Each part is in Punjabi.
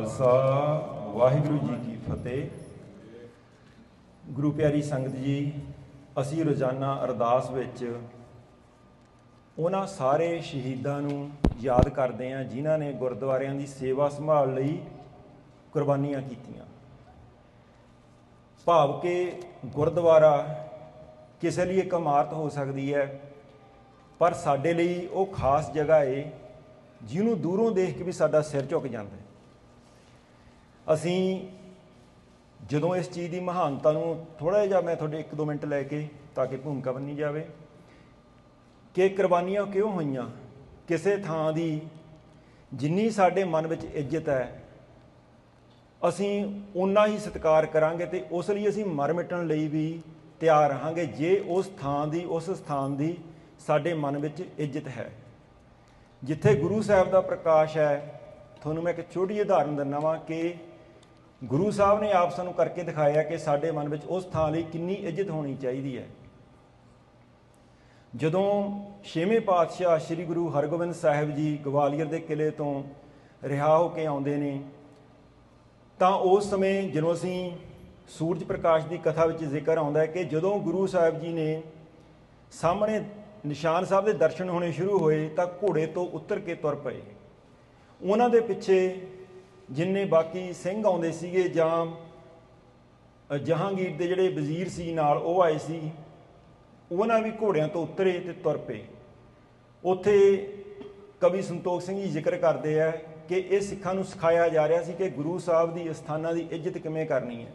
ਖਾਲਸਾ, ਵਾਹਿਗੁਰੂ ਜੀ ਕੀ ਫਤਿਹ। ਗੁਰੂ ਪਿਆਰੀ ਸੰਗਤ ਜੀ, ਅਸੀਂ ਰੋਜ਼ਾਨਾ ਅਰਦਾਸ ਵਿੱਚ ਉਹਨਾਂ ਸਾਰੇ ਸ਼ਹੀਦਾਂ ਨੂੰ ਯਾਦ ਕਰਦੇ ਹਾਂ, ਜਿਨ੍ਹਾਂ ਨੇ ਗੁਰਦੁਆਰਿਆਂ ਦੀ ਸੇਵਾ ਸੰਭਾਲ ਲਈ ਕੁਰਬਾਨੀਆਂ ਕੀਤੀਆਂ। ਭਾਵ ਕਿ ਗੁਰਦੁਆਰਾ ਕਿਸੇ ਲਈ ਇੱਕ ਇਮਾਰਤ ਹੋ ਸਕਦੀ ਹੈ, ਪਰ ਸਾਡੇ ਲਈ ਉਹ ਖਾਸ ਜਗ੍ਹਾ ਏ, ਜਿਹਨੂੰ ਦੂਰੋਂ ਦੇਖ ਕੇ ਵੀ ਸਾਡਾ ਸਿਰ ਝੁਕ ਜਾਂਦਾ ਹੈ। ਅਸੀਂ ਜਦੋਂ ਇਸ ਚੀਜ਼ ਦੀ ਮਹਾਨਤਾ ਨੂੰ ਥੋੜਾ ਜਿਹਾ ਮੈਂ ਤੁਹਾਡੇ 1-2 ਮਿੰਟ ਲੈ ਕੇ ਤਾਂ ਕਿ ਭੂਮਿਕਾ ਬੰਨੀ ਜਾਵੇ, ਕਿ ਕੁਰਬਾਨੀਆਂ ਕਿਉਂ ਹੋਈਆਂ? ਕਿਸੇ ਥਾਂ ਦੀ ਜਿੰਨੀ ਸਾਡੇ ਮਨ ਵਿੱਚ ਇੱਜ਼ਤ ਹੈ, ਅਸੀਂ ਉਨਾ ਹੀ ਸਤਿਕਾਰ ਕਰਾਂਗੇ ਤੇ ਉਸ ਲਈ ਅਸੀਂ ਮਰ ਮਿਟਣ ਲਈ ਵੀ ਤਿਆਰ ਰਹਾਂਗੇ, ਜੇ ਉਸ ਥਾਂ ਦੀ, ਉਸ ਸਥਾਨ ਦੀ ਸਾਡੇ ਮਨ ਵਿੱਚ ਇੱਜ਼ਤ ਹੈ। ਜਿੱਥੇ ਗੁਰੂ ਸਾਹਿਬ ਦਾ ਪ੍ਰਕਾਸ਼ ਹੈ, ਤੁਹਾਨੂੰ ਮੈਂ ਇੱਕ ਛੋਟੀ ਜਿਹੀ ਉਦਾਹਰਨ ਦਿੰਦਾ ਵਾਂ ਕਿ ਗੁਰੂ ਸਾਹਿਬ ਨੇ ਆਪ ਸਾਨੂੰ ਕਰਕੇ ਦਿਖਾਇਆ ਕਿ ਸਾਡੇ ਮਨ ਵਿੱਚ ਉਸ ਥਾਂ ਲਈ ਕਿੰਨੀ ਇੱਜ਼ਤ ਹੋਣੀ ਚਾਹੀਦੀ ਹੈ। ਜਦੋਂ ਛੇਵੇਂ ਪਾਤਸ਼ਾਹ ਸ੍ਰੀ ਗੁਰੂ ਹਰਗੋਬਿੰਦ ਸਾਹਿਬ ਜੀ ਗਵਾਲੀਅਰ ਦੇ ਕਿਲੇ ਤੋਂ ਰਿਹਾ ਹੋ ਕੇ ਆਉਂਦੇ ਨੇ, ਤਾਂ ਉਸ ਸਮੇਂ ਜਦੋਂ ਅਸੀਂ ਸੂਰਜ ਪ੍ਰਕਾਸ਼ ਦੀ ਕਥਾ ਵਿੱਚ ਜ਼ਿਕਰ ਆਉਂਦਾ ਹੈ ਕਿ ਜਦੋਂ ਗੁਰੂ ਸਾਹਿਬ ਜੀ ਨੇ ਸਾਹਮਣੇ ਨਿਸ਼ਾਨ ਸਾਹਿਬ ਦੇ ਦਰਸ਼ਨ ਹੋਣੇ ਸ਼ੁਰੂ ਹੋਏ ਤਾਂ ਘੋੜੇ ਤੋਂ ਉਤਰ ਕੇ ਤੁਰ ਪਏ। ਉਹਨਾਂ ਦੇ ਪਿੱਛੇ ਜਿੰਨੇ ਬਾਕੀ ਸਿੰਘ ਆਉਂਦੇ ਸੀਗੇ ਜਾਂ ਜਹਾਂਗੀਰ ਦੇ ਜਿਹੜੇ ਵਜ਼ੀਰ ਸੀ ਨਾਲ ਉਹ ਆਏ ਸੀ, ਉਹਨਾਂ ਵੀ ਘੋੜਿਆਂ ਤੋਂ ਉਤਰੇ ਤੇ ਤੁਰ ਪਏ। ਉੱਥੇ ਕਵੀ ਸੰਤੋਖ ਸਿੰਘ ਜੀ ਜ਼ਿਕਰ ਕਰਦੇ ਆ ਕਿ ਇਹ ਸਿੱਖਾਂ ਨੂੰ ਸਿਖਾਇਆ ਜਾ ਰਿਹਾ ਸੀ ਕਿ ਗੁਰੂ ਸਾਹਿਬ ਦੀ ਅਸਥਾਨਾਂ ਦੀ ਇੱਜ਼ਤ ਕਿਵੇਂ ਕਰਨੀ ਹੈ।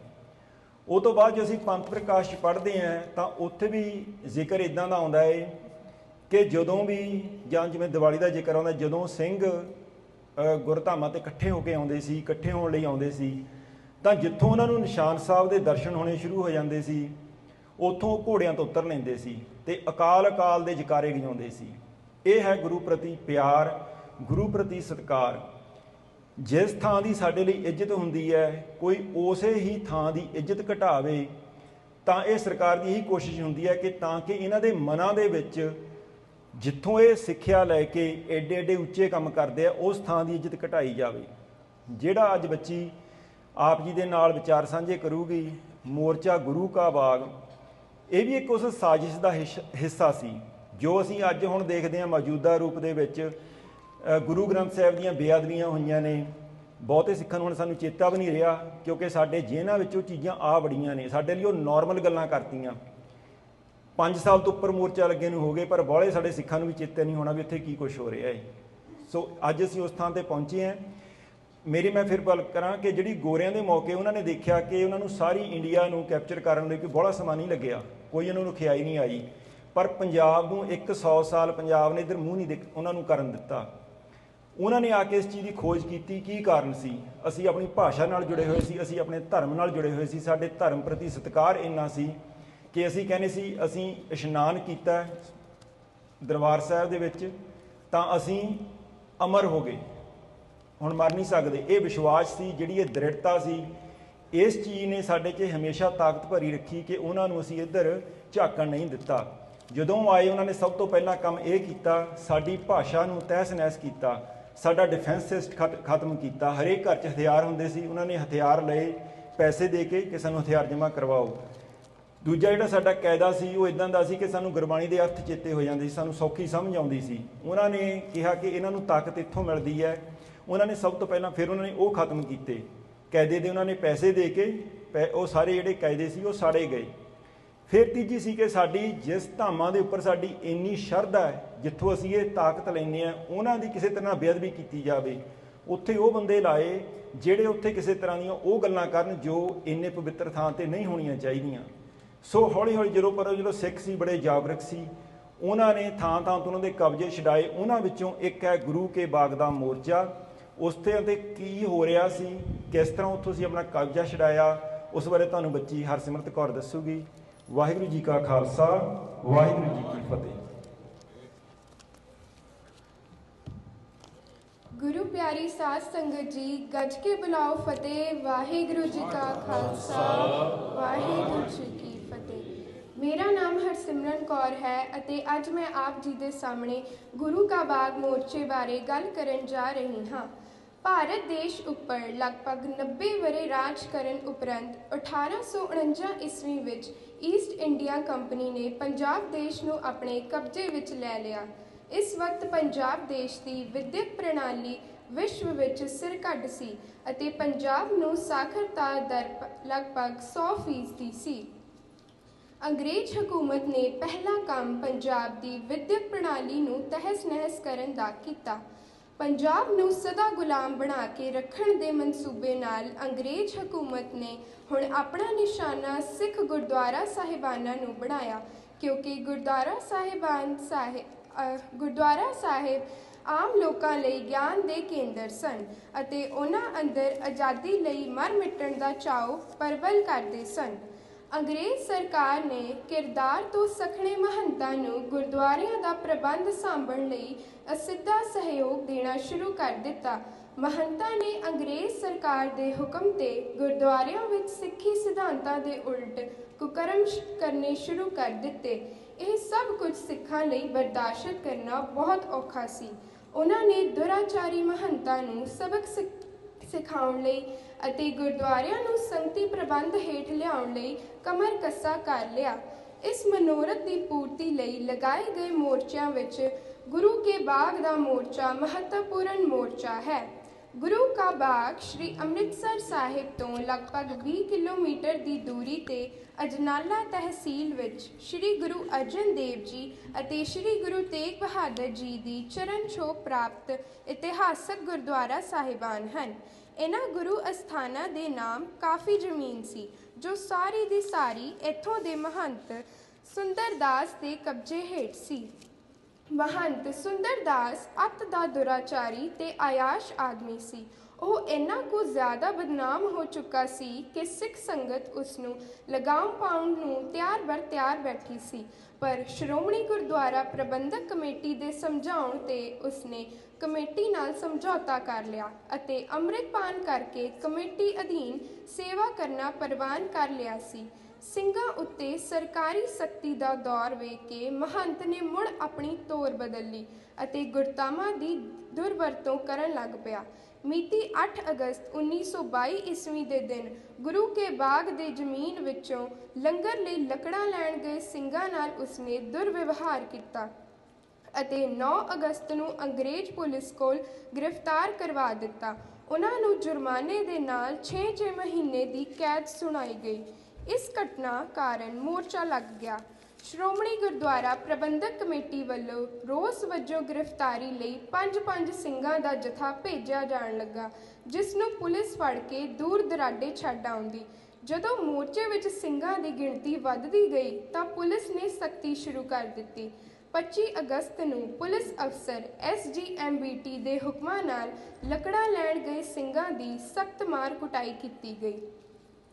ਉਹ ਤੋਂ ਬਾਅਦ ਜੇ ਅਸੀਂ ਪੰਥ ਪ੍ਰਕਾਸ਼ ਪੜ੍ਹਦੇ ਹਾਂ ਤਾਂ ਉੱਥੇ ਵੀ ਜ਼ਿਕਰ ਇਦਾਂ ਦਾ ਆਉਂਦਾ ਏ ਕਿ ਜਦੋਂ ਵੀ ਜਾਂ ਜਿਵੇਂ ਦੀਵਾਲੀ ਦਾ ਜ਼ਿਕਰ ਆਉਂਦਾ, ਜਦੋਂ ਸਿੰਘ ਗੁਰਧਾਮਾਂ ਤੇ ਇਕੱਠੇ ਹੋ ਕੇ ਆਉਂਦੇ ਸੀ, ਇਕੱਠੇ ਹੋਣ ਲਈ ਆਉਂਦੇ ਸੀ। ਤਾਂ ਜਿੱਥੋਂ ਉਹਨਾਂ ਨੂੰ ਨਿਸ਼ਾਨ ਸਾਹਿਬ ਦੇ ਦਰਸ਼ਨ ਹੋਣੇ ਸ਼ੁਰੂ ਹੋ ਜਾਂਦੇ ਸੀ, ਉੱਥੋਂ ਉਹ ਘੋੜਿਆਂ ਤੋਂ ਉਤਰ ਲੈਂਦੇ ਸੀ ਤੇ ਅਕਾਲ ਅਕਾਲ ਦੇ ਜਕਾਰੇ ਗਜਾਉਂਦੇ ਸੀ। ਇਹ ਹੈ ਗੁਰੂ ਪ੍ਰਤੀ ਪਿਆਰ, ਗੁਰੂ ਪ੍ਰਤੀ ਸਤਿਕਾਰ। ਜਿਸ ਥਾਂ ਦੀ ਸਾਡੇ ਲਈ ਇੱਜ਼ਤ ਹੁੰਦੀ ਹੈ, ਕੋਈ ਉਸੇ ਹੀ ਥਾਂ ਦੀ ਇੱਜ਼ਤ ਘਟਾਵੇ, ਤਾਂ ਇਹ ਸਰਕਾਰ ਦੀ ਇਹੀ ਕੋਸ਼ਿਸ਼ ਹੁੰਦੀ ਹੈ ਕਿ ਤਾਂ ਕਿ ਇਹਨਾਂ ਦੇ ਮਨਾਂ ਦੇ ਵਿੱਚ ਜਿੱਥੋਂ ਇਹ ਸਿੱਖਿਆ ਲੈ ਕੇ ਐਡੇ ਐਡੇ ਉੱਚੇ ਕੰਮ ਕਰਦੇ ਆ, ਉਸ ਥਾਂ ਦੀ ਇੱਜ਼ਤ ਘਟਾਈ ਜਾਵੇ। ਜਿਹੜਾ ਅੱਜ ਬੱਚੀ ਆਪ ਜੀ ਦੇ ਨਾਲ ਵਿਚਾਰ ਸਾਂਝੇ ਕਰੂਗੀ, ਮੋਰਚਾ ਗੁਰੂ ਕਾ ਬਾਗ, ਇਹ ਵੀ ਇੱਕ ਉਸ ਸਾਜ਼ਿਸ਼ ਦਾ ਹਿੱਸ- ਹਿੱਸਾ ਸੀ, ਜੋ ਅਸੀਂ ਅੱਜ ਹੁਣ ਦੇਖਦੇ ਹਾਂ ਮੌਜੂਦਾ ਰੂਪ ਦੇ ਵਿੱਚ ਗੁਰੂ ਗ੍ਰੰਥ ਸਾਹਿਬ ਦੀਆਂ ਬੇਅਦਬੀਆਂ ਹੋਈਆਂ ਨੇ। ਬਹੁਤੇ ਸਿੱਖਾਂ ਨੂੰ ਹੁਣ ਸਾਨੂੰ ਚੇਤਾ ਵੀ ਨਹੀਂ ਰਿਹਾ, ਕਿਉਂਕਿ ਸਾਡੇ ਜਿਹਨਾਂ ਵਿੱਚੋਂ ਚੀਜ਼ਾਂ ਆ ਬੜੀਆਂ ਨੇ, ਸਾਡੇ ਲਈ ਉਹ ਨਾਰਮਲ ਗੱਲਾਂ ਕਰਤੀਆਂ। 5 ਸਾਲ ਤੋਂ ਉੱਪਰ ਮੋਰਚਾ ਲੱਗੇ ਨੂੰ ਹੋ ਗਏ, ਪਰ ਬਾਹਲੇ ਸਾਡੇ ਸਿੱਖਾਂ ਨੂੰ ਵੀ ਚੇਤੇ ਨਹੀਂ ਹੋਣਾ ਵੀ ਇੱਥੇ ਕੀ ਕੁਝ ਹੋ ਰਿਹਾ ਹੈ। ਸੋ ਅੱਜ ਅਸੀਂ ਉਸ ਥਾਂ ਤੇ ਪਹੁੰਚੇ ਹਾਂ। ਮੇਰੀ ਮੈਂ ਫਿਰ ਗੱਲ ਕਰਾਂ ਕਿ ਜਿਹੜੀ ਗੋਰਿਆਂ ਦੇ ਮੌਕੇ ਉਹਨਾਂ ਨੇ ਦੇਖਿਆ ਕਿ ਉਹਨਾਂ ਨੂੰ ਸਾਰੀ ਇੰਡੀਆ ਨੂੰ ਕੈਪਚਰ ਕਰਨ ਲਈ ਕੋਈ ਬੜਾ ਸਮਾਂ ਨਹੀਂ ਲੱਗਿਆ। ਕੋਈ ਉਹਨਾਂ ਨੂੰ ਖਿਆਈ ਨਹੀਂ ਆਈ। ਪਰ ਪੰਜਾਬ ਨੂੰ ਇੱਕ 100 ਸਾਲ ਪੰਜਾਬ ਨੇ ਇਧਰ ਮੂੰਹ ਨਹੀਂ ਦੇਖ, ਉਹਨਾਂ ਨੂੰ ਕਰਨ ਦਿੱਤਾ। ਉਹਨਾਂ ਨੇ ਆ ਕੇ ਇਸ ਚੀਜ਼ ਦੀ ਖੋਜ ਕੀਤੀ, ਕੀ ਕਾਰਨ ਸੀ? ਅਸੀਂ ਆਪਣੀ ਭਾਸ਼ਾ ਨਾਲ ਜੁੜੇ ਹੋਏ ਸੀ, ਅਸੀਂ ਆਪਣੇ ਧਰਮ ਨਾਲ ਜੁੜੇ ਹੋਏ ਸੀ, ਸਾਡੇ ਧਰਮ ਪ੍ਰਤੀ ਸਤਿਕਾਰ ਇੰਨਾ ਸੀ ਕਿ ਅਸੀਂ ਕਹਿੰਦੇ ਸੀ, ਅਸੀਂ ਇਸ਼ਨਾਨ ਕੀਤਾ ਦਰਬਾਰ ਸਾਹਿਬ ਦੇ ਵਿੱਚ, ਤਾਂ ਅਸੀਂ ਅਮਰ ਹੋ ਗਏ। ਹੁਣ ਮਰ ਨਹੀਂ ਸਕਦੇ। ਇਹ ਵਿਸ਼ਵਾਸ ਸੀ, ਜਿਹੜੀ ਇਹ ਦ੍ਰਿੜਤਾ ਸੀ, ਇਸ ਚੀਜ਼ ਨੇ ਸਾਡੇ 'ਚ ਹਮੇਸ਼ਾ ਤਾਕਤ ਭਰੀ ਰੱਖੀ ਕਿ ਉਹਨਾਂ ਨੂੰ ਅਸੀਂ ਇੱਧਰ ਝਾਕਣ ਨਹੀਂ ਦਿੱਤਾ। ਜਦੋਂ ਆਏ, ਉਹਨਾਂ ਨੇ ਸਭ ਤੋਂ ਪਹਿਲਾਂ ਕੰਮ ਇਹ ਕੀਤਾ, ਸਾਡੀ ਭਾਸ਼ਾ ਨੂੰ ਤਹਿਸ-ਨਹਿਸ ਕੀਤਾ, ਸਾਡਾ ਡਿਫੈਂਸ ਸਿਸਟ ਖਤਮ ਕੀਤਾ। ਹਰੇਕ ਘਰ 'ਚ ਹਥਿਆਰ ਹੁੰਦੇ ਸੀ, ਉਹਨਾਂ ਨੇ ਹਥਿਆਰ ਲਏ, ਪੈਸੇ ਦੇ ਕੇ ਕਿ ਸਾਨੂੰ ਹਥਿਆਰ ਜਮ੍ਹਾਂ ਕਰਵਾਓ। ਦੂਜਾ ਜਿਹੜਾ ਸਾਡਾ ਕਾਇਦਾ ਸੀ, ਉਹ ਇਦਾਂ ਦਾ ਸੀ ਕਿ ਸਾਨੂੰ ਗੁਰਬਾਣੀ ਦੇ ਅਰਥ ਚੇਤੇ ਹੋ ਜਾਂਦੇ ਸੀ, ਸਾਨੂੰ ਸੌਖੀ ਸਮਝ ਆਉਂਦੀ ਸੀ। ਉਹਨਾਂ ਨੇ ਕਿਹਾ ਕਿ ਇਹਨਾਂ ਨੂੰ ਤਾਕਤ ਇੱਥੋਂ ਮਿਲਦੀ ਹੈ। ਉਹਨਾਂ ਨੇ ਸਭ ਤੋਂ ਪਹਿਲਾਂ ਫਿਰ ਉਹਨਾਂ ਨੇ ਉਹ ਖਤਮ ਕੀਤੇ। ਕਾਇਦੇ ਦੇ ਉਹਨਾਂ ਨੇ ਪੈਸੇ ਦੇ ਕੇ ਪੈ- ਉਹ ਸਾਰੇ ਜਿਹੜੇ ਕਾਇਦੇ ਸੀ, ਉਹ ਸਾੜੇ ਗਏ। ਫਿਰ ਤੀਜੀ ਸੀ ਕਿ ਸਾਡੀ ਜਿਸ ਧਾਮਾਂ ਦੇ ਉੱਪਰ ਸਾਡੀ ਇੰਨੀ ਸ਼ਰਧਾ ਹੈ, ਜਿੱਥੋਂ ਅਸੀਂ ਇਹ ਤਾਕਤ ਲੈਂਦੇ ਆ ਉਹਨਾਂ ਦੀ ਕਿਸੇ ਤਰ੍ਹਾਂ ਬੇਅਦਬੀ ਕੀਤੀ ਜਾਵੇ। ਉੱਥੇ ਉਹ ਬੰਦੇ ਲਾਏ, ਜਿਹੜੇ ਉੱਥੇ ਕਿਸੇ ਤਰ੍ਹਾਂ ਦੀਆਂ ਉਹ ਗੱਲਾਂ ਕਰਨ ਜੋ ਇੰਨੇ ਪਵਿੱਤਰ ਥਾਂ ਤੇ ਨਹੀਂ ਹੋਣੀਆਂ ਚਾਹੀਦੀਆਂ। ਸੋ ਹੌਲੀ ਹੌਲੀ ਜਦੋਂ ਪਰ ਜਦੋਂ ਸਿੱਖ ਸੀ, ਬੜੇ ਜਾਗਰੂਕ ਸੀ, ਉਹਨਾਂ ਨੇ ਥਾਂ ਥਾਂ ਤੋਂ ਉਹਨਾਂ ਦੇ ਕਬਜ਼ੇ ਛਡਾਏ। ਉਹਨਾਂ ਵਿੱਚੋਂ ਇੱਕ ਹੈ ਗੁਰੂ ਕੇ ਬਾਗ ਦਾ ਮੋਰਚਾ। ਉਸ ਤੇ ਤੇ ਕੀ ਹੋ ਰਿਹਾ ਸੀ, ਕਿਸ ਤਰ੍ਹਾਂ ਉੱਥੋਂ ਅਸੀਂ ਆਪਣਾ ਕਬਜ਼ਾ ਛਡਾਇਆ, ਉਸ ਬਾਰੇ ਤੁਹਾਨੂੰ ਬੱਚੀ ਹਰਸਿਮਰਤ ਕੌਰ ਦੱਸੂਗੀ। ਵਾਹਿਗੁਰੂ ਜੀ ਕਾ ਖਾਲਸਾ, ਵਾਹਿਗੁਰੂ ਜੀ ਕੀ ਫਤਿਹ। ਗੁਰੂ ਪਿਆਰੀ ਸਾਧ ਸੰਗਤ ਜੀ, ਗੱਜ ਕੇ ਬੁਲਾਓ ਫਤਿਹ। ਵਾਹਿਗੁਰੂ ਜੀ ਕਾ ਖਾਲਸਾ, ਵਾਹਿਗੁਰੂ ਜੀ ਮੇਰਾ ਨਾਮ ਹਰਸਿਮਰਨ ਕੌਰ ਹੈ ਅਤੇ ਅੱਜ ਮੈਂ ਆਪ ਜੀ ਦੇ ਸਾਹਮਣੇ ਗੁਰੂ ਕਾ ਬਾਗ ਮੋਰਚੇ ਬਾਰੇ ਗੱਲ ਕਰਨ ਜਾ ਰਹੀ ਹਾਂ। ਭਾਰਤ ਦੇਸ਼ ਉੱਪਰ ਲਗਭਗ 90 ਵਰੇ ਰਾਜ ਕਰਨ ਉਪਰੰਤ 1849 ਈਸਵੀ ਵਿੱਚ ਈਸਟ ਇੰਡੀਆ ਕੰਪਨੀ ਨੇ ਪੰਜਾਬ ਦੇਸ਼ ਨੂੰ ਆਪਣੇ ਕਬਜ਼ੇ ਵਿੱਚ ਲੈ ਲਿਆ। ਇਸ ਵਕਤ ਪੰਜਾਬ ਦੇਸ਼ ਦੀ ਵਿਦਿਅਕ ਪ੍ਰਣਾਲੀ ਵਿਸ਼ਵ ਵਿੱਚ ਸਿਰ ਕੱਢ ਸੀ ਅਤੇ ਪੰਜਾਬ ਨੂੰ ਸਾਖਰਤਾ ਦਰ ਲਗਭਗ 100% ਫੀਸਦੀ ਸੀ। ਅੰਗਰੇਜ਼ ਹਕੂਮਤ ਨੇ ਪਹਿਲਾ ਕੰਮ ਪੰਜਾਬ ਦੀ ਵਿਦਿਅਕ ਪ੍ਰਣਾਲੀ ਨੂੰ ਤਹਿਸ-ਨਹਿਸ ਕਰਨ ਦਾ ਕੀਤਾ। ਪੰਜਾਬ ਨੂੰ ਸਦਾ ਗੁਲਾਮ ਬਣਾ ਕੇ ਰੱਖਣ ਦੇ ਮਨਸੂਬੇ ਨਾਲ ਅੰਗਰੇਜ਼ ਹਕੂਮਤ ਨੇ ਹੁਣ ਆਪਣਾ ਨਿਸ਼ਾਨਾ ਸਿੱਖ ਗੁਰਦੁਆਰਾ ਸਾਹਿਬਾਨਾਂ ਨੂੰ ਬਣਾਇਆ, ਕਿਉਂਕਿ ਗੁਰਦੁਆਰਾ ਸਾਹਿਬਾਨ ਸਾਹਿਬ ਗੁਰਦੁਆਰਾ ਸਾਹਿਬ ਆਮ ਲੋਕਾਂ ਲਈ ਗਿਆਨ ਦੇ ਕੇਂਦਰ ਸਨ ਅਤੇ ਉਹਨਾਂ ਅੰਦਰ ਆਜ਼ਾਦੀ ਲਈ ਮਰ ਮਿਟਣ ਦਾ ਚਾਅ ਪਰਬਲ ਕਰਦੇ ਸਨ। ਅੰਗਰੇਜ਼ ਸਰਕਾਰ ਨੇ ਕਿਰਦਾਰ ਤੋਂ ਸਖਣੇ ਮਹੰਤਾਂ ਨੂੰ ਗੁਰਦੁਆਰਿਆਂ ਦਾ ਪ੍ਰਬੰਧ ਸਾਂਭਣ ਲਈ ਅਸਿੱਧਾ ਸਹਿਯੋਗ ਦੇਣਾ ਸ਼ੁਰੂ ਕਰ ਦਿੱਤਾ। ਮਹੰਤਾਂ ਨੇ ਅੰਗਰੇਜ਼ ਸਰਕਾਰ ਦੇ ਹੁਕਮ ਤੇ ਗੁਰਦੁਆਰਿਆਂ ਵਿੱਚ ਸਿੱਖੀ ਸਿਧਾਂਤਾਂ ਦੇ ਉਲਟ ਕੁਕਰਮ ਕਰਨੇ ਸ਼ੁਰੂ ਕਰ ਦਿੱਤੇ। ਇਹ ਸਭ ਕੁਝ ਸਿੱਖਾਂ ਲਈ ਬਰਦਾਸ਼ਤ ਕਰਨਾ ਬਹੁਤ ਔਖਾ ਸੀ। ਉਹਨਾਂ ਨੇ ਦੁਰਾਚਾਰੀ ਮਹੰਤਾਂ ਨੂੰ ਸਬਕ ਸਿਖ- ਸਿਖਾਉਣ ਲਈ ਅਤੇ ਗੁਰਦੁਆਰਿਆਂ ਨੂੰ ਸੰਗਤੀ ਪ੍ਰਬੰਧ ਹੇਠ ਲਿਆਉਣ ਲਈ ਕਮਰ ਕੱਸਾ ਕਰ ਲਿਆ। ਇਸ ਮਨੋਰਥ ਦੀ ਪੂਰਤੀ ਲਈ ਲਗਾਏ ਗਏ ਮੋਰਚਿਆਂ ਵਿੱਚ ਗੁਰੂ ਕੇ ਬਾਗ ਦਾ ਮੋਰਚਾ ਮਹੱਤਵਪੂਰਨ ਮੋਰਚਾ ਹੈ। ਗੁਰੂ ਕਾ ਬਾਗ ਸ਼੍ਰੀ ਅੰਮ੍ਰਿਤਸਰ ਸਾਹਿਬ ਤੋਂ ਲਗਭਗ 20 ਕਿਲੋਮੀਟਰ ਦੀ ਦੂਰੀ ਤੇ ਅਜਨਾਲਾ ਤਹਿਸੀਲ ਵਿੱਚ ਸ਼੍ਰੀ ਗੁਰੂ ਅਰਜਨ ਦੇਵ ਜੀ ਅਤੇ ਸ਼੍ਰੀ ਗੁਰੂ ਤੇਗ ਬਹਾਦਰ ਜੀ ਦੀ ਚਰਨ ਛੋਹ ਪ੍ਰਾਪਤ ਇਤਿਹਾਸਕ ਗੁਰਦੁਆਰਾ ਸਾਹਿਬਾਨ ਹਨ। ਇਹਨਾਂ ਗੁਰੂ ਅਸਥਾਨਾਂ ਦੇ ਨਾਮ ਕਾਫੀ ਜ਼ਮੀਨ ਸੀ, ਜੋ ਸਾਰੀ ਦੀ ਸਾਰੀ ਇੱਥੋਂ ਦੇ ਮਹੰਤ ਸੁੰਦਰਦਾਸ ਦੇ ਕਬਜ਼ੇ ਹੇਠ ਸੀ। ਮਹੰਤ ਸੁੰਦਰਦਾਸ ਅੱਤ ਦਾ ਦੁਰਾਚਾਰੀ ਤੇ ਆਯਾਸ਼ ਆਦਮੀ ਸੀ। ਉਹ ਇੰਨਾ ਕੁ ਜ਼ਿਆਦਾ ਬਦਨਾਮ ਹੋ ਚੁੱਕਾ ਸੀ ਕਿ ਸਿੱਖ ਸੰਗਤ ਉਸ ਨੂੰ ਲਗਾਮ ਪਾਉਣ ਨੂੰ ਤਿਆਰ ਬਰ ਤਿਆਰ ਬੈਠੀ ਸੀ। ਪਰ ਸ਼੍ਰੋਮਣੀ ਗੁਰਦੁਆਰਾ ਪ੍ਰਬੰਧਕ ਕਮੇਟੀ ਦੇ ਸਮਝਾਉਣ ਤੇ ਉਸਨੇ ਕਮੇਟੀ ਨਾਲ ਸਮਝੌਤਾ ਕਰ ਲਿਆ ਅਤੇ ਅੰਮ੍ਰਿਤਪਾਨ ਕਰਕੇ ਕਮੇਟੀ ਅਧੀਨ ਸੇਵਾ ਕਰਨਾ ਪ੍ਰਵਾਨ ਕਰ ਲਿਆ ਸੀ। ਸਿੰਘਾਂ ਉੱਤੇ ਸਰਕਾਰੀ ਸਖਤੀ ਦਾ ਦੌਰ ਵੇਖ ਕੇ ਮਹੰਤ ਨੇ ਮੁੜ ਆਪਣੀ ਤੋਰ ਬਦਲ ਲਈ ਅਤੇ ਗੁਰਤਾਮਾ ਦੀ ਦੁਰਵਰਤੋਂ ਕਰਨ ਲੱਗ ਪਿਆ। ਮਿਤੀ 8 ਅਗਸਤ 1922 ਈਸਵੀ ਦੇ ਦਿਨ ਗੁਰੂ ਕੇ ਬਾਗ ਦੇ ਜ਼ਮੀਨ ਵਿੱਚੋਂ ਲੰਗਰ ਲਈ ਲੱਕੜਾਂ ਲੈਣ ਗਏ ਸਿੰਘਾਂ ਨਾਲ ਉਸਨੇ ਦੁਰਵਿਵਹਾਰ ਕੀਤਾ ਅਤੇ 9 ਅਗਸਤ ਨੂੰ ਅੰਗਰੇਜ਼ ਪੁਲਿਸ ਕੋਲ ਗ੍ਰਿਫਤਾਰ ਕਰਵਾ ਦਿੱਤਾ। ਉਹਨਾਂ ਨੂੰ ਜੁਰਮਾਨੇ ਦੇ ਨਾਲ 6-6 ਮਹੀਨੇ ਦੀ ਕੈਦ ਸੁਣਾਈ ਗਈ। ਇਸ ਘਟਨਾ ਕਾਰਨ ਮੋਰਚਾ ਲੱਗ ਗਿਆ। ਸ਼੍ਰੋਮਣੀ ਗੁਰਦੁਆਰਾ ਪ੍ਰਬੰਧਕ ਕਮੇਟੀ ਵੱਲੋਂ ਰੋਸ ਵਜੋਂ ਗ੍ਰਿਫਤਾਰੀ ਲਈ ਪੰਜ-ਪੰਜ ਸਿੰਘਾਂ ਦਾ ਜਥਾ ਭੇਜਿਆ ਜਾਣ ਲੱਗਾ, ਜਿਸ ਨੂੰ ਪੁਲਿਸ ਫੜ ਕੇ ਦੂਰ ਦਰਾਡੇ ਛੱਡ ਆਉਂਦੀ। ਜਦੋਂ ਮੋਰਚੇ ਵਿੱਚ ਸਿੰਘਾਂ ਦੀ ਗਿਣਤੀ ਵੱਧਦੀ ਗਈ, ਤਾਂ ਪੁਲਿਸ ਨੇ ਸਖਤੀ ਸ਼ੁਰੂ ਕਰ ਦਿੱਤੀ। 25 ਅਗਸਤ ਨੂੰ ਪੁਲਿਸ ਅਫਸਰ ਐਸਜੀਐਮਬੀਟੀ ਦੇ ਹੁਕਮਾਂ ਨਾਲ ਲੱਕੜਾਂ ਲੈਣ ਗਏ ਸਿੰਘਾਂ ਦੀ ਸਖਤ ਮਾਰ ਕੁਟਾਈ ਕੀਤੀ ਗਈ।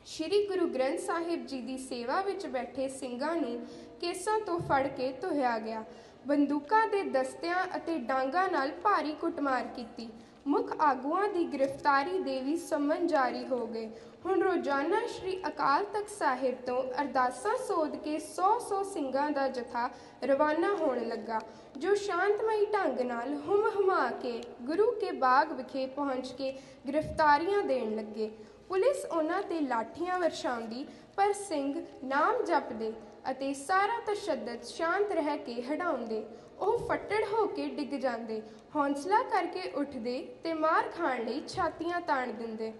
ਸ਼੍ਰੀ ਗੁਰੂ ਗ੍ਰੰਥ ਸਾਹਿਬ ਜੀ ਦੀ ਸੇਵਾ ਵਿੱਚ ਬੈਠੇ ਸਿੰਘਾਂ ਨੂੰ ਕੇਸਾਂ ਤੋਂ ਫੜ ਕੇ ਧੋਇਆ ਗਿਆ। ਬੰਦੂਕਾਂ ਦੇ ਦਸਤਿਆਂ ਅਤੇ ਡਾਂਗਾਂ ਨਾਲ ਭਾਰੀ ਕੁੱਟਮਾਰ ਕੀਤੀ। ਮੁੱਖ ਆਗੂਆਂ ਦੀ ਗ੍ਰਿਫਤਾਰੀ ਦੇ ਵੀ ਸੰਮਨ ਜਾਰੀ ਹੋ ਗਏ। ਹੁਣ ਰੋਜ਼ਾਨਾ ਸ਼੍ਰੀ ਅਕਾਲ ਤਖਤ ਸਾਹਿਬ ਤੋਂ ਅਰਦਾਸਾਂ ਸੋਧ ਕੇ 100-100 ਸਿੰਘਾਂ ਦਾ ਜਥਾ ਰਵਾਨਾ ਹੋਣ ਲੱਗਾ, ਜੋ ਸ਼ਾਂਤਮਈ ਢੰਗ ਨਾਲ ਹੁਮ ਹੁਮਾ ਕੇ ਗੁਰੂ ਕੇ ਬਾਗ ਵਿਖੇ ਪਹੁੰਚ ਕੇ ਗ੍ਰਿਫਤਾਰੀਆਂ ਦੇਣ ਲੱਗੇ। ਪੁਲਿਸ ਉਹਨਾਂ ਤੇ ਲਾਠੀਆਂ ਵਰਸ਼ਾਉਂਦੀ ਪਰ ਸਿੰਘ ਨਾਮ ਜਪਦੇ ਅਤੇ ਸਾਰਾ ਤਸ਼ੱਦਦ ਸ਼ਾਂਤ ਰਹਿ ਕੇ ਹਟਾਉਂਦੇ, ਉਹ ਫੱਟੜ ਹੋ ਕੇ ਡਿੱਗ ਜਾਂਦੇ, ਹੌਂਸਲਾ ਕਰਕੇ ਉੱਠਦੇ ਤੇ ਮਾਰ ਖਾਣ ਲਈ ਛਾਤੀਆਂ ਤਾਣ ਦਿੰਦੇ।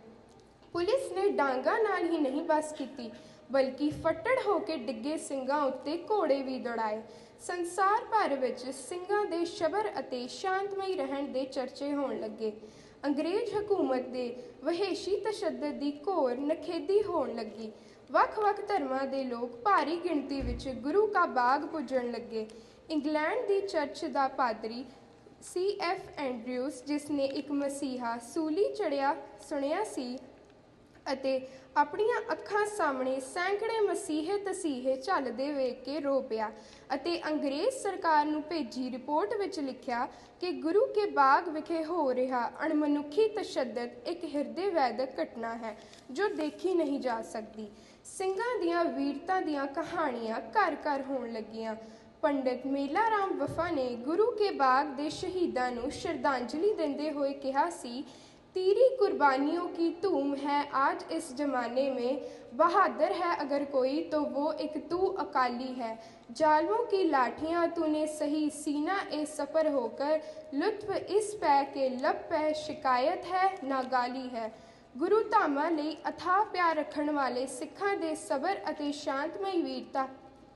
ਪੁਲਿਸ ਨੇ ਡਾਂਗਾ ਨਾਲ ਹੀ ਨਹੀਂ ਬਸ ਕੀਤੀ, ਬਲਕਿ ਫੱਟੜ ਹੋ ਕੇ ਡਿੱਗੇ ਸਿੰਘਾਂ ਉੱਤੇ ਘੋੜੇ ਵੀ ਦੌੜਾਏ। ਸੰਸਾਰ ਭਰ ਵਿੱਚ ਸਿੰਘਾਂ ਦੇ ਸ਼ਬਰ ਅਤੇ ਸ਼ਾਂਤਮਈ ਰਹਿਣ ਦੇ ਚਰਚੇ ਹੋਣ ਲੱਗੇ। ਅੰਗਰੇਜ਼ ਹਕੂਮਤ ਦੇ ਵਹੇਸ਼ੀ ਤਸ਼ੱਦਦ ਦੀ ਘੋਰ ਨਖੇਦੀ ਹੋਣ ਲੱਗੀ। ਵੱਖ-ਵੱਖ ਧਰਮਾਂ ਦੇ ਲੋਕ ਭਾਰੀ ਗਿਣਤੀ ਵਿੱਚ ਗੁਰੂ ਕਾ ਬਾਗ ਪੁੱਜਣ ਲੱਗੇ। ਇੰਗਲੈਂਡ ਦੀ ਚਰਚ ਦਾ ਪਾਦਰੀ ਸੀ ਐਫ ਐਂਡਰਿਊਸ, ਜਿਸ ਨੇ ਇੱਕ ਮਸੀਹਾ ਸੂਲੀ ਚੜਿਆ, ਸੁਣਿਆ ਸੀ ਅਤੇ ਆਪਣੀਆਂ ਅੱਖਾਂ ਸਾਹਮਣੇ ਸੈਂਕੜੇ ਮਸੀਹੇ ਤਸੀਹੇ ਝੱਲਦੇ ਵੇਖ ਕੇ ਰੋ ਪਿਆ ਅਤੇ ਅੰਗਰੇਜ਼ ਸਰਕਾਰ ਨੂੰ ਭੇਜੀ ਰਿਪੋਰਟ ਵਿੱਚ ਲਿਖਿਆ ਕਿ ਗੁਰੂ ਕੇ ਬਾਗ ਵਿਖੇ ਹੋ ਰਿਹਾ ਅਣਮਨੁੱਖੀ ਤਸ਼ੱਦਦ ਇੱਕ ਹਿਰਦੇ ਵੈਦਕ ਘਟਨਾ ਹੈ, ਜੋ ਦੇਖੀ ਨਹੀਂ ਜਾ ਸਕਦੀ। ਸਿੰਘਾਂ ਦੀਆਂ ਵੀਰਤਾ ਦੀਆਂ ਕਹਾਣੀਆਂ ਘਰ-ਘਰ ਹੋਣ ਲੱਗੀਆਂ ਪੰਡਿਤ ਮੇਲਾ ਰਾਮ ਵਫਾ ਨੇ ਗੁਰੂ ਕੇ ਬਾਗ ਦੇ ਸ਼ਹੀਦਾਂ ਨੂੰ ਸ਼ਰਧਾਂਜਲੀ ਦਿੰਦੇ ਹੋਏ ਕਿਹਾ ਸੀ तेरी कुर्बानियों की धूम है आज इस जमाने में बहादुर है अगर कोई तो वो एक तू अकाली है जालमों की लाठियां तूने सही सीना ए सफर होकर लुत्फ इस पै के लब पै शिकायत है ਨਾ ਗਾਲੀ ਹੈ ਗੁਰੂ ਧਾਮਾਂ ਲਈ ਅਥਾਹ ਪਿਆਰ ਰੱਖਣ ਵਾਲੇ ਸਿੱਖਾਂ ਦੇ ਸਬਰ ਅਤੇ ਸ਼ਾਂਤਮਈ ਵੀਰਤਾ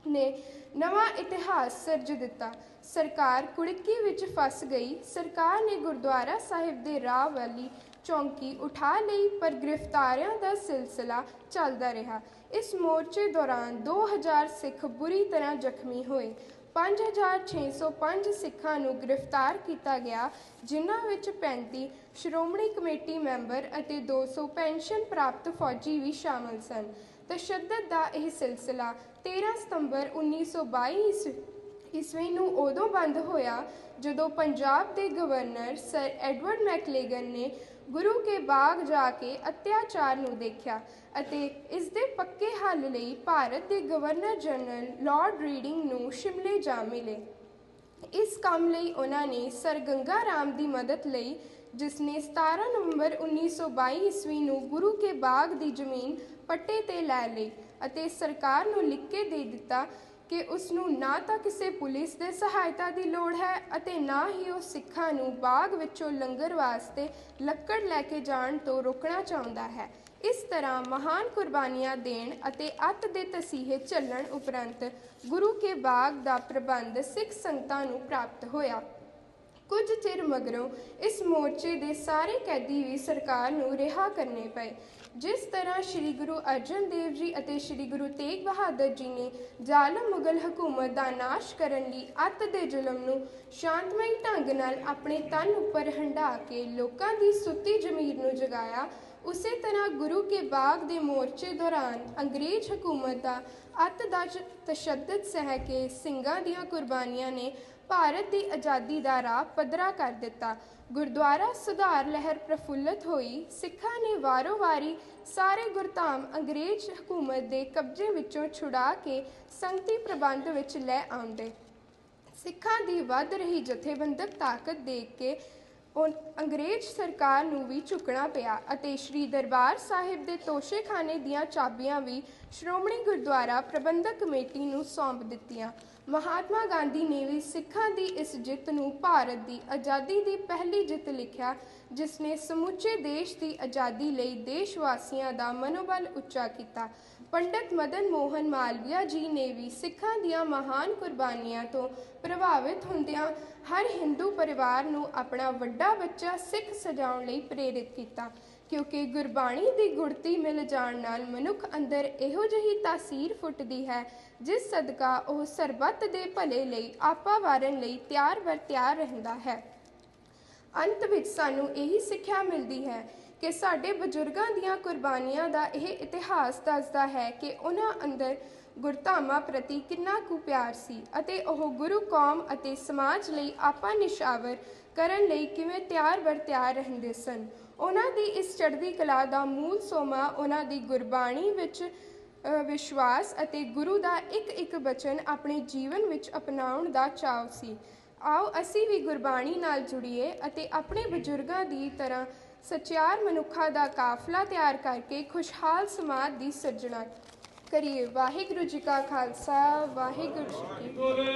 ਨੇ ਨਵਾਂ ਇਤਿਹਾਸ ਸਿਰਜ ਦਿੱਤਾ। ਸਰਕਾਰ ਕੁੜਕੀ ਵਿੱਚ ਫਸ ਗਈ। ਸਰਕਾਰ ਨੇ ਗੁਰਦੁਆਰਾ ਸਾਹਿਬ ਦੇ ਰਾਹ ਵਾਲੀ ਚੌਂਕੀ ਉਠਾ ਲਈ, ਪਰ ਗ੍ਰਿਫਤਾਰਿਆਂ ਦਾ ਸਿਲਸਿਲਾ ਚੱਲਦਾ ਰਿਹਾ। ਇਸ ਮੋਰਚੇ ਦੌਰਾਨ 2000 ਸਿੱਖ ਬੁਰੀ ਤਰ੍ਹਾਂ ਜ਼ਖਮੀ ਹੋਏ। 5605 ਸਿੱਖਾਂ ਨੂੰ ਗ੍ਰਿਫਤਾਰ ਕੀਤਾ ਗਿਆ, ਜਿਨ੍ਹਾਂ ਵਿੱਚ 35 ਸ਼੍ਰੋਮਣੀ ਕਮੇਟੀ ਮੈਂਬਰ ਅਤੇ 200 ਪੈਨਸ਼ਨ ਪ੍ਰਾਪਤ ਫੌਜੀ ਵੀ ਸ਼ਾਮਲ ਸਨ। ਤਸ਼ੱਦਦ ਦਾ ਇਹ ਸਿਲਸਿਲਾ 13 ਸਤੰਬਰ 1922 ਈਸ- ਈਸਵੀ ਨੂੰ ਉਦੋਂ ਬੰਦ ਹੋਇਆ, ਜਦੋਂ ਪੰਜਾਬ ਦੇ ਗਵਰਨਰ ਸਰ ਐਡਵਰਡ ਮੈਕਲੇਗਨ ਨੇ ਗੁਰੂ ਕੇ ਬਾਗ ਜਾ ਕੇ ਅਤਿਆਚਾਰ ਨੂੰ ਦੇਖਿਆ ਅਤੇ ਇਸ ਦੇ ਪੱਕੇ ਹੱਲ ਲਈ ਭਾਰਤ ਦੇ ਗਵਰਨਰ ਜਨਰਲ ਲਾਰਡ ਰੀਡਿੰਗ ਨੂੰ ਸ਼ਿਮਲੇ ਜਾ ਮਿਲੇ। ਇਸ ਕੰਮ ਲਈ ਉਹਨਾਂ ਨੇ ਸਰ ਗੰਗਾ ਰਾਮ ਦੀ ਮਦਦ ਲਈ, ਜਿਸ ਨੇ 17 ਨਵੰਬਰ 1922 ਈਸਵੀ ਨੂੰ ਗੁਰੂ ਕੇ ਬਾਗ ਦੀ ਜ਼ਮੀਨ ਪੱਟੇ ਤੇ ਲੈ ਲਈ ਅਤੇ ਸਰਕਾਰ ਨੂੰ ਲਿਖ ਕੇ ਦੇ ਦਿੱਤਾ ਕਿ ਉਸ ਨੂੰ ਨਾ ਤਾਂ ਕਿਸੇ ਪੁਲਿਸ ਦੇ ਸਹਾਇਤਾ ਦੀ ਲੋੜ ਹੈ ਅਤੇ ਨਾ ਹੀ ਉਹ ਸਿੱਖਾਂ ਨੂੰ ਬਾਗ ਵਿੱਚੋਂ ਲੰਗਰ ਵਾਸਤੇ ਲੱਕੜ ਲੈ ਕੇ ਜਾਣ ਤੋਂ ਰੋਕਣਾ ਚਾਹੁੰਦਾ ਹੈ। ਇਸ ਤਰ੍ਹਾਂ ਮਹਾਨ ਕੁਰਬਾਨੀਆਂ ਦੇਣ ਅਤੇ ਅੱਤ ਦੇ ਤਸੀਹੇ ਚੱਲਣ ਉਪਰੰਤ ਗੁਰੂ ਕੇ ਬਾਗ ਦਾ ਪ੍ਰਬੰਧ ਸਿੱਖ ਸੰਗਤਾਂ ਨੂੰ ਪ੍ਰਾਪਤ ਹੋਇਆ। ਕੁਝ ਚਿਰ ਮਗਰੋਂ ਇਸ ਮੋਰਚੇ ਦੇ ਸਾਰੇ ਕੈਦੀ ਵੀ ਸਰਕਾਰ ਨੂੰ ਰਿਹਾ ਕਰਨੇ ਪਏ। ਜਿਸ ਤਰ੍ਹਾਂ ਸ੍ਰੀ ਗੁਰੂ ਅਰਜਨ ਦੇਵ ਜੀ ਅਤੇ ਸ੍ਰੀ ਗੁਰੂ ਤੇਗ ਬਹਾਦਰ ਜੀ ਨੇ ਜ਼ਾਲਮ ਮੁਗਲ ਹਕੂਮਤ ਦਾ ਨਾਸ਼ ਕਰਨ ਲਈ ਅੱਤ ਦੇ ਜ਼ੁਲਮ ਨੂੰ ਸ਼ਾਂਤਮਈ ਢੰਗ ਨਾਲ ਆਪਣੇ ਤਨ ਉੱਪਰ ਹੰਢਾ ਕੇ ਲੋਕਾਂ ਦੀ ਸੁੱਤੀ ਜ਼ਮੀਰ ਨੂੰ ਜਗਾਇਆ, ਉਸੇ ਤਰ੍ਹਾਂ ਗੁਰੂ ਕੇ ਬਾਗ ਦੇ ਮੋਰਚੇ ਦੌਰਾਨ ਅੰਗਰੇਜ਼ ਹਕੂਮਤ ਦਾ ਅੱਤ ਦਾ ਤਸ਼ੱਦਦ ਸਹਿ ਕੇ ਸਿੰਘਾਂ ਦੀਆਂ ਕੁਰਬਾਨੀਆਂ ਨੇ ਭਾਰਤ ਦੀ ਆਜ਼ਾਦੀ ਦਾ ਰਾਹ ਪੱਧਰਾ ਕਰ ਦਿੱਤਾ। ਗੁਰਦੁਆਰਾ ਸੁਧਾਰ ਲਹਿਰ ਪ੍ਰਫੁੱਲਤ ਹੋਈ। ਸਿੱਖਾਂ ਨੇ ਵਾਰੋ-ਵਾਰੀ ਸਾਰੇ ਗੁਰਧਾਮ ਅੰਗਰੇਜ਼ ਹਕੂਮਤ ਦੇ ਕਬਜ਼ੇ ਵਿੱਚੋਂ ਛੁਡਾ ਕੇ ਸੰਗਤੀ ਪ੍ਰਬੰਧ ਵਿੱਚ ਲੈ ਆਉਂਦੇ। ਸਿੱਖਾਂ ਦੀ ਵੱਧ ਰਹੀ ਜਥੇਬੰਦਕ ਤਾਕਤ ਦੇਖ ਕੇ ਅੰਗਰੇਜ਼ ਸਰਕਾਰ ਨੂੰ ਵੀ ਝੁਕਣਾ ਪਿਆ ਅਤੇ ਸ੍ਰੀ ਦਰਬਾਰ ਸਾਹਿਬ ਦੇ ਤੋਸ਼ੇਖਾਨੇ ਦੀਆਂ ਚਾਬੀਆਂ ਵੀ ਸ਼੍ਰੋਮਣੀ ਗੁਰਦੁਆਰਾ ਪ੍ਰਬੰਧਕ ਕਮੇਟੀ ਨੂੰ ਸੌਂਪ ਦਿੱਤੀਆਂ। ਮਹਾਤਮਾ ਗਾਂਧੀ ਨੇ ਵੀ ਸਿੱਖਾਂ ਦੀ ਇਸ ਜਿੱਤ ਨੂੰ ਭਾਰਤ ਦੀ ਆਜ਼ਾਦੀ ਦੀ ਪਹਿਲੀ ਜਿੱਤ ਲਿਖਿਆ, ਜਿਸ ਨੇ ਸਮੁੱਚੇ ਦੇਸ਼ ਦੀ ਆਜ਼ਾਦੀ ਲਈ ਦੇਸ਼ ਵਾਸੀਆਂ ਦਾ ਮਨੋਬਲ ਉੱਚਾ ਕੀਤਾ। ਪੰਡਤ ਮਦਨ ਮੋਹਨ ਮਾਲਵੀਆ ਜੀ ਨੇ ਵੀ ਸਿੱਖਾਂ ਦੀਆਂ ਮਹਾਨ ਕੁਰਬਾਨੀਆਂ ਤੋਂ ਪ੍ਰਭਾਵਿਤ ਹੁੰਦਿਆਂ ਹਰ ਹਿੰਦੂ ਪਰਿਵਾਰ ਨੂੰ ਆਪਣਾ ਵੱਡਾ ਬੱਚਾ ਸਿੱਖ ਸਜਾਉਣ ਲਈ ਪ੍ਰੇਰਿਤ ਕੀਤਾ। ਕਿਉਂਕਿ ਗੁਰਬਾਣੀ ਦੀ ਗੁੜਤੀ ਮਿਲ ਜਾਣ ਨਾਲ ਮਨੁੱਖ ਅੰਦਰ ਇਹੋ ਜਿਹੀ ਤਾਸੀਰ ਫੁੱਟਦੀ ਹੈ, ਜਿਸ ਸਦਕਾ ਉਹ ਸਰਬੱਤ ਦੇ ਭਲੇ ਲਈ ਆਪਾ ਵਾਰਨ ਲਈ ਤਿਆਰ ਵਰ ਤਿਆਰ ਰਹਿੰਦਾ ਹੈ। ਅੰਤ ਵਿੱਚ ਸਾਨੂੰ ਇਹੀ ਸਿੱਖਿਆ ਮਿਲਦੀ ਹੈ ਕਿ ਸਾਡੇ ਬਜ਼ੁਰਗਾਂ ਦੀਆਂ ਕੁਰਬਾਨੀਆਂ ਦਾ ਇਹ ਇਤਿਹਾਸ ਦੱਸਦਾ ਹੈ ਕਿ ਉਹਨਾਂ ਅੰਦਰ ਗੁਰਧਾਮਾਂ ਪ੍ਰਤੀ ਕਿੰਨਾ ਕੁ ਪਿਆਰ ਸੀ ਅਤੇ ਉਹ ਗੁਰੂ ਕੌਮ ਅਤੇ ਸਮਾਜ ਲਈ ਆਪਾ ਨਿਸ਼ਾਵਰ ਕਰਨ ਲਈ ਕਿਵੇਂ ਤਿਆਰ ਬਰ ਤਿਆਰ ਰਹਿੰਦੇ ਸਨ। ਉਹਨਾਂ ਦੀ ਇਸ ਚੜ੍ਹਦੀ ਕਲਾ ਦਾ ਮੂਲ ਸੋਮਾ ਉਹਨਾਂ ਦੀ ਗੁਰਬਾਣੀ ਵਿੱਚ ਵਿਸ਼ਵਾਸ ਅਤੇ ਗੁਰੂ ਦਾ ਇੱਕ ਇੱਕ ਬਚਨ ਆਪਣੇ ਜੀਵਨ ਵਿੱਚ ਅਪਣਾਉਣ ਦਾ ਚਾਅ ਸੀ। ਆਓ ਅਸੀਂ ਵੀ ਗੁਰਬਾਣੀ ਨਾਲ ਜੁੜੀਏ ਅਤੇ ਆਪਣੇ ਬਜ਼ੁਰਗਾਂ ਦੀ ਤਰ੍ਹਾਂ ਸਚਿਆਰ ਮਨੁੱਖਾਂ ਦਾ ਕਾਫਲਾ ਤਿਆਰ ਕਰਕੇ ਖੁਸ਼ਹਾਲ ਸਮਾਜ ਦੀ ਸਿਰਜਣਾ ਕਰੀਏ। ਵਾਹਿਗੁਰੂ ਜੀ ਕਾ ਖਾਲਸਾ, ਵਾਹਿਗੁਰੂ ਜੀ ਕੀ ਬੋਲੇ